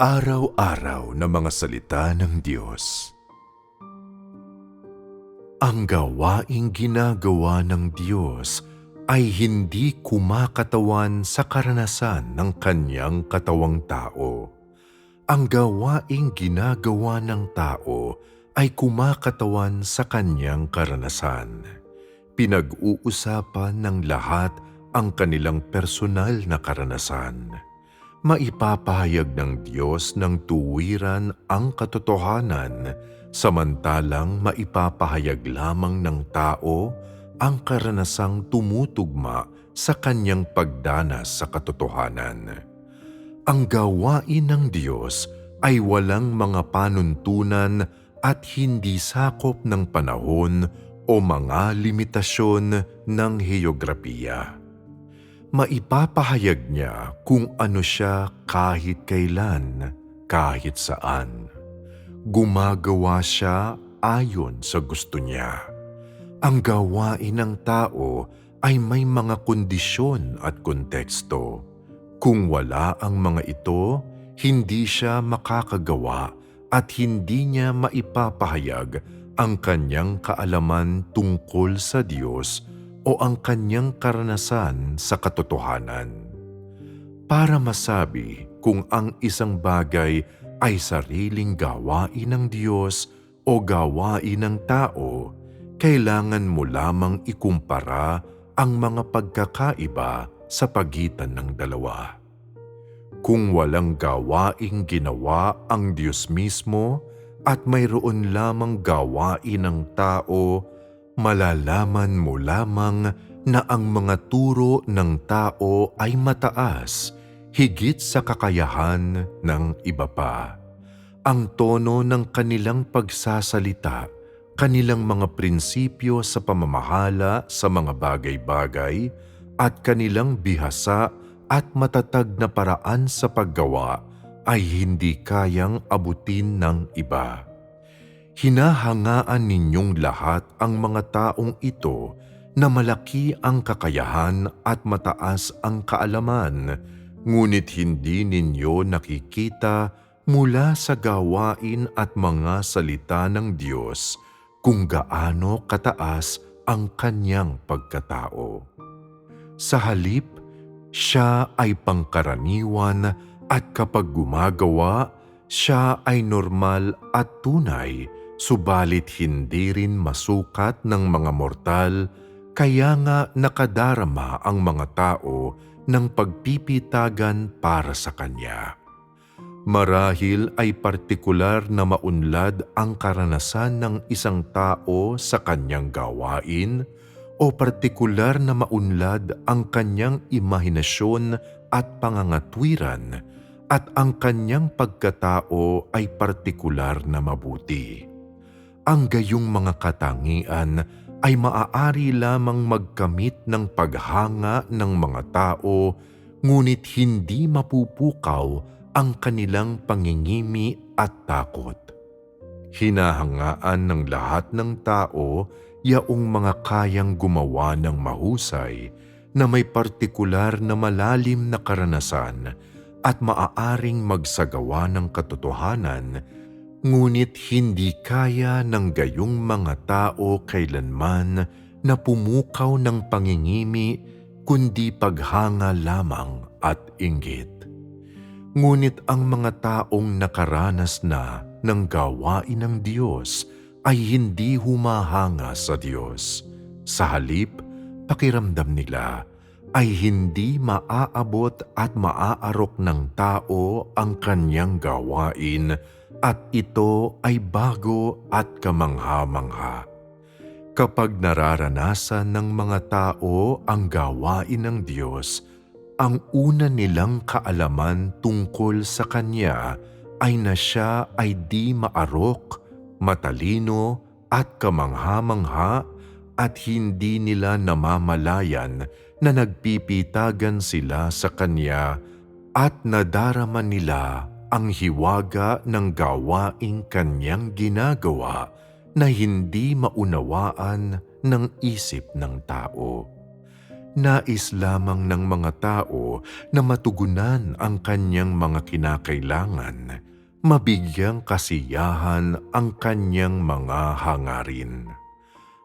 Araw-araw na mga salita ng Diyos. Ang gawaing ginagawa ng Diyos ay hindi kumakatawan sa karanasan ng kanyang katawang tao. Ang gawaing ginagawa ng tao ay kumakatawan sa kanyang karanasan. Pinag-uusapan ng lahat ang kanilang personal na karanasan maipapahayag ng Diyos ng tuwiran ang katotohanan samantalang maipapahayag lamang ng tao ang karanasang tumutugma sa kanyang pagdanas sa katotohanan. Ang gawain ng Diyos ay walang mga panuntunan at hindi sakop ng panahon o mga limitasyon ng heograpiya maipapahayag niya kung ano siya kahit kailan, kahit saan. Gumagawa siya ayon sa gusto niya. Ang gawain ng tao ay may mga kondisyon at konteksto. Kung wala ang mga ito, hindi siya makakagawa at hindi niya maipapahayag ang kanyang kaalaman tungkol sa Diyos o ang kanyang karanasan sa katotohanan. Para masabi kung ang isang bagay ay sariling gawain ng Diyos o gawain ng tao, kailangan mo lamang ikumpara ang mga pagkakaiba sa pagitan ng dalawa. Kung walang gawaing ginawa ang Diyos mismo at mayroon lamang gawain ng tao malalaman mo lamang na ang mga turo ng tao ay mataas higit sa kakayahan ng iba pa. Ang tono ng kanilang pagsasalita, kanilang mga prinsipyo sa pamamahala sa mga bagay-bagay at kanilang bihasa at matatag na paraan sa paggawa ay hindi kayang abutin ng iba hinahangaan ninyong lahat ang mga taong ito na malaki ang kakayahan at mataas ang kaalaman, ngunit hindi ninyo nakikita mula sa gawain at mga salita ng Diyos kung gaano kataas ang kanyang pagkatao. Sa halip, siya ay pangkaraniwan at kapag gumagawa, siya ay normal at tunay subalit hindi rin masukat ng mga mortal kaya nga nakadarama ang mga tao ng pagpipitagan para sa Kanya. Marahil ay partikular na maunlad ang karanasan ng isang tao sa kanyang gawain o partikular na maunlad ang kanyang imahinasyon at pangangatwiran at ang kanyang pagkatao ay partikular na mabuti ang gayong mga katangian ay maaari lamang magkamit ng paghanga ng mga tao ngunit hindi mapupukaw ang kanilang pangingimi at takot. Hinahangaan ng lahat ng tao yaong mga kayang gumawa ng mahusay na may partikular na malalim na karanasan at maaaring magsagawa ng katotohanan Ngunit hindi kaya ng gayong mga tao kailanman na pumukaw ng pangingimi kundi paghanga lamang at inggit. Ngunit ang mga taong nakaranas na ng gawain ng Diyos ay hindi humahanga sa Diyos. Sa halip, pakiramdam nila ay hindi maaabot at maaarok ng tao ang kanyang gawain at ito ay bago at kamangha-mangha. Kapag nararanasan ng mga tao ang gawain ng Diyos, ang una nilang kaalaman tungkol sa Kanya ay na siya ay di maarok, matalino at kamangha-mangha at hindi nila namamalayan na nagpipitagan sila sa Kanya at nadarama nila ang hiwaga ng gawaing kanyang ginagawa na hindi maunawaan ng isip ng tao. nais lamang ng mga tao na matugunan ang kanyang mga kinakailangan, mabigyang kasiyahan ang kanyang mga hangarin.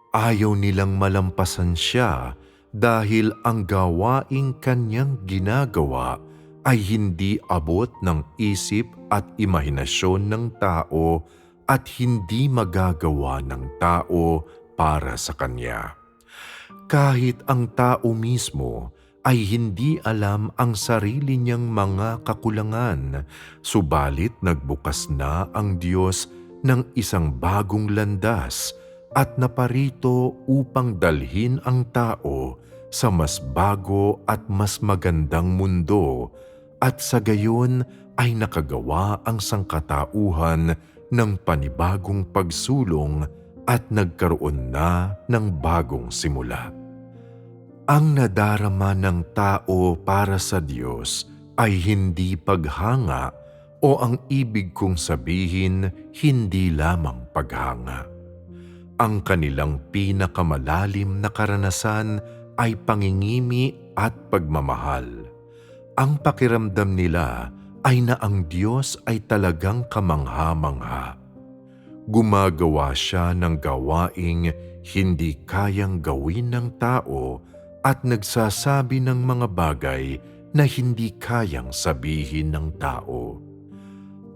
Ayaw nilang malampasan siya dahil ang gawaing kanyang ginagawa ay hindi abot ng isip at imahinasyon ng tao at hindi magagawa ng tao para sa kanya. Kahit ang tao mismo ay hindi alam ang sarili niyang mga kakulangan, subalit nagbukas na ang Diyos ng isang bagong landas at naparito upang dalhin ang tao sa mas bago at mas magandang mundo at sa gayon ay nakagawa ang sangkatauhan ng panibagong pagsulong at nagkaroon na ng bagong simula. Ang nadarama ng tao para sa Diyos ay hindi paghanga o ang ibig kong sabihin hindi lamang paghanga. Ang kanilang pinakamalalim na karanasan ay pangingimi at pagmamahal. Ang pakiramdam nila ay na ang Diyos ay talagang kamangha-mangha. Gumagawa siya ng gawaing hindi kayang gawin ng tao at nagsasabi ng mga bagay na hindi kayang sabihin ng tao.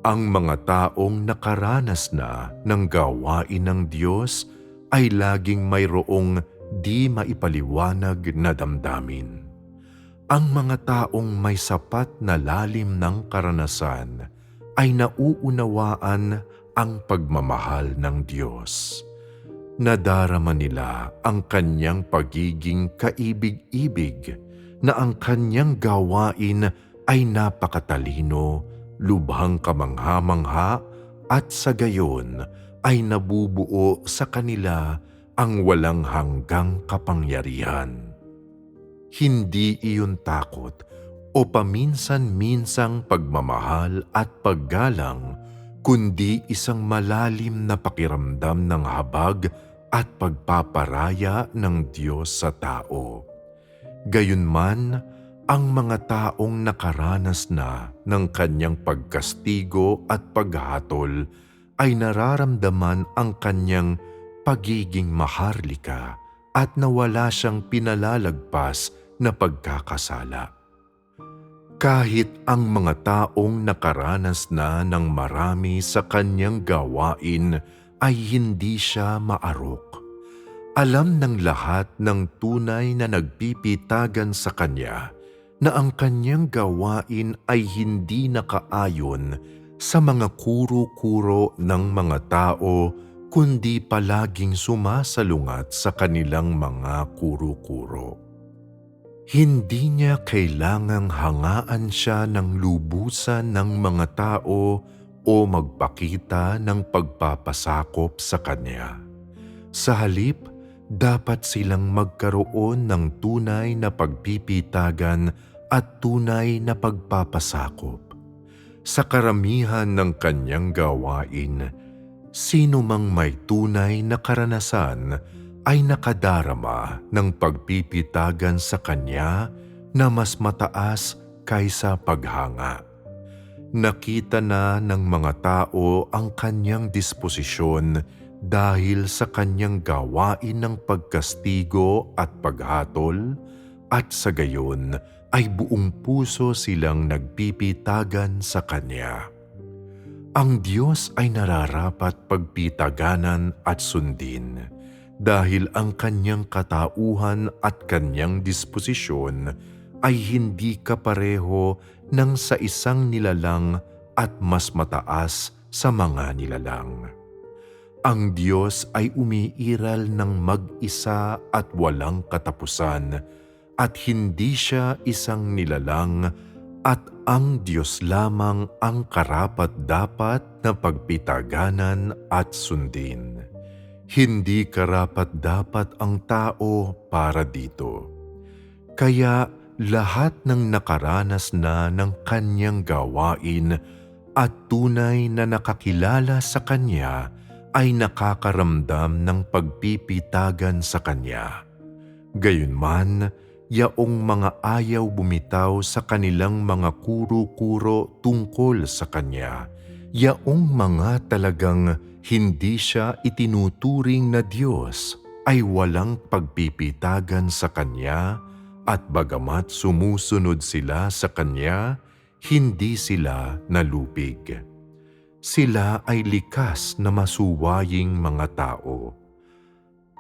Ang mga taong nakaranas na ng gawain ng Diyos ay laging mayroong di maipaliwanag na damdamin. Ang mga taong may sapat na lalim ng karanasan ay nauunawaan ang pagmamahal ng Diyos. Nadarama nila ang kanyang pagiging kaibig-ibig na ang kanyang gawain ay napakatalino, lubhang kamangha-mangha at sa gayon ay nabubuo sa kanila ang walang hanggang kapangyarihan. Hindi iyon takot o paminsan-minsang pagmamahal at paggalang, kundi isang malalim na pakiramdam ng habag at pagpaparaya ng Diyos sa tao. Gayunman, ang mga taong nakaranas na ng kanyang pagkastigo at paghatol ay nararamdaman ang kanyang pagiging maharlika at nawala siyang pinalalagpas na pagkakasala. Kahit ang mga taong nakaranas na ng marami sa kanyang gawain ay hindi siya maarok. Alam ng lahat ng tunay na nagpipitagan sa kanya na ang kanyang gawain ay hindi nakaayon sa mga kuro-kuro ng mga tao kundi palaging sumasalungat sa kanilang mga kuro-kuro. Hindi niya kailangang hangaan siya ng lubusan ng mga tao o magpakita ng pagpapasakop sa kanya. Sa halip, dapat silang magkaroon ng tunay na pagpipitagan at tunay na pagpapasakop. Sa karamihan ng kanyang gawain, Sino mang may tunay na karanasan ay nakadarama ng pagpipitagan sa kanya na mas mataas kaysa paghanga. Nakita na ng mga tao ang kanyang disposisyon dahil sa kanyang gawain ng pagkastigo at paghatol at sa gayon ay buong puso silang nagpipitagan sa kanya. Ang Diyos ay nararapat pagpitaganan at sundin dahil ang kanyang katauhan at kanyang disposisyon ay hindi kapareho ng sa isang nilalang at mas mataas sa mga nilalang. Ang Diyos ay umiiral ng mag-isa at walang katapusan at hindi siya isang nilalang at ang Diyos lamang ang karapat-dapat na pagpitaganan at sundin. Hindi karapat-dapat ang tao para dito. Kaya lahat ng nakaranas na ng kanyang gawain at tunay na nakakilala sa kanya ay nakakaramdam ng pagpipitagan sa kanya. Gayunman, yaong mga ayaw bumitaw sa kanilang mga kuro-kuro tungkol sa Kanya, yaong mga talagang hindi siya itinuturing na Diyos ay walang pagpipitagan sa Kanya at bagamat sumusunod sila sa Kanya, hindi sila nalupig. Sila ay likas na masuwaying mga tao.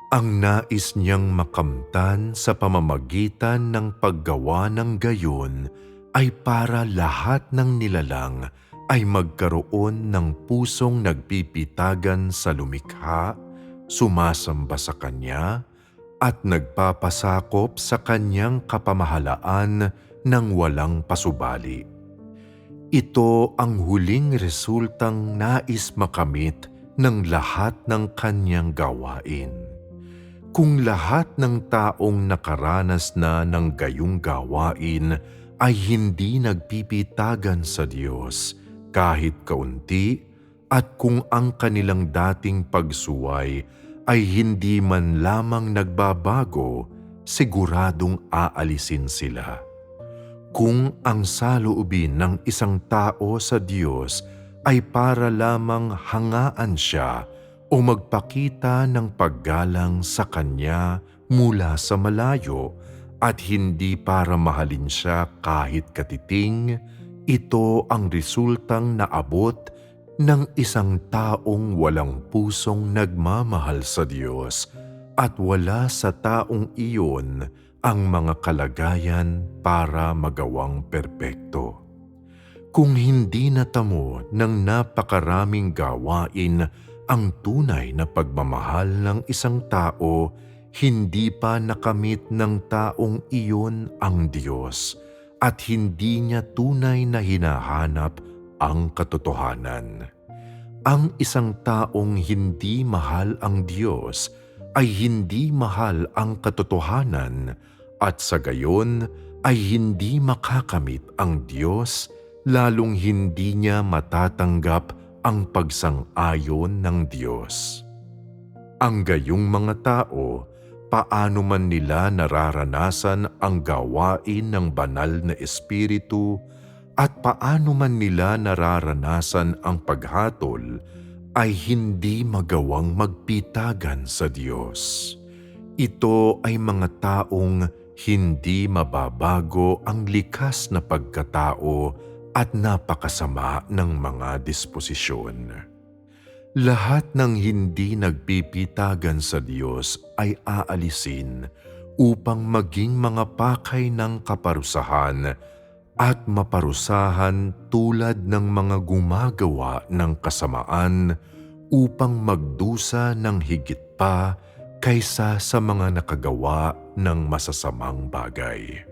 Ang nais niyang makamtan sa pamamagitan ng paggawa ng gayon ay para lahat ng nilalang ay magkaroon ng pusong nagpipitagan sa lumikha, sumasamba sa Kanya, at nagpapasakop sa Kanyang kapamahalaan ng walang pasubali. Ito ang huling resultang nais makamit ng lahat ng Kanyang gawain. Kung lahat ng taong nakaranas na ng gayong gawain ay hindi nagpipitagan sa Diyos kahit kaunti at kung ang kanilang dating pagsuway ay hindi man lamang nagbabago, siguradong aalisin sila. Kung ang saloobin ng isang tao sa Diyos ay para lamang hangaan siya o magpakita ng paggalang sa Kanya mula sa malayo at hindi para mahalin siya kahit katiting, ito ang resultang naabot ng isang taong walang pusong nagmamahal sa Diyos at wala sa taong iyon ang mga kalagayan para magawang perpekto. Kung hindi natamo ng napakaraming gawain ang tunay na pagmamahal ng isang tao, hindi pa nakamit ng taong iyon ang Diyos at hindi niya tunay na hinahanap ang katotohanan. Ang isang taong hindi mahal ang Diyos ay hindi mahal ang katotohanan at sa gayon ay hindi makakamit ang Diyos lalong hindi niya matatanggap ang pagsang-ayon ng Diyos. Ang gayong mga tao, paano man nila nararanasan ang gawain ng banal na espiritu at paano man nila nararanasan ang paghatol, ay hindi magawang magpitagan sa Diyos. Ito ay mga taong hindi mababago ang likas na pagkatao at napakasama ng mga disposisyon. Lahat ng hindi nagpipitagan sa Diyos ay aalisin upang maging mga pakay ng kaparusahan at maparusahan tulad ng mga gumagawa ng kasamaan upang magdusa ng higit pa kaysa sa mga nakagawa ng masasamang bagay.